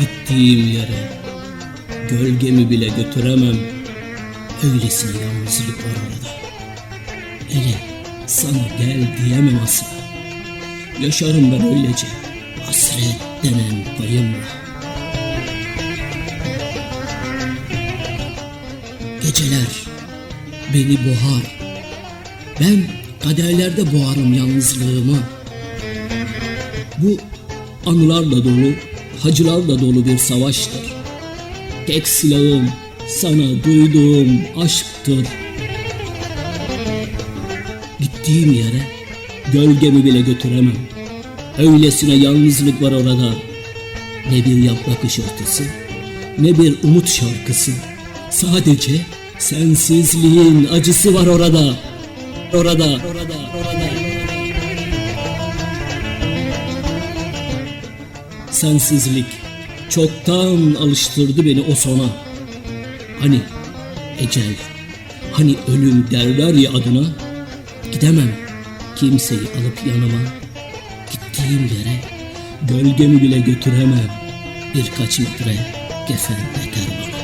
gittiğim yere Gölgemi bile götüremem. Öylesine yalnızlık var orada. Hele sana gel diyemem asla. Yaşarım ben öylece hasret denen payımla. Geceler beni boğar. Ben kaderlerde boğarım yalnızlığımı. Bu anılarla dolu, hacılarla dolu bir savaştır. Tek silahım sana duyduğum aşktır. Gittiğim yere gölgemi bile götüremem. Öylesine yalnızlık var orada. Ne bir yaprak ışıltısı, ne bir umut şarkısı. Sadece sensizliğin acısı var orada. Orada, orada, orada. Sensizlik çoktan alıştırdı beni o sona. Hani ecel, hani ölüm derler ya adına. Gidemem kimseyi alıp yanıma. Gittiğim yere gölgemi bile götüremem. Birkaç metre gefen yeter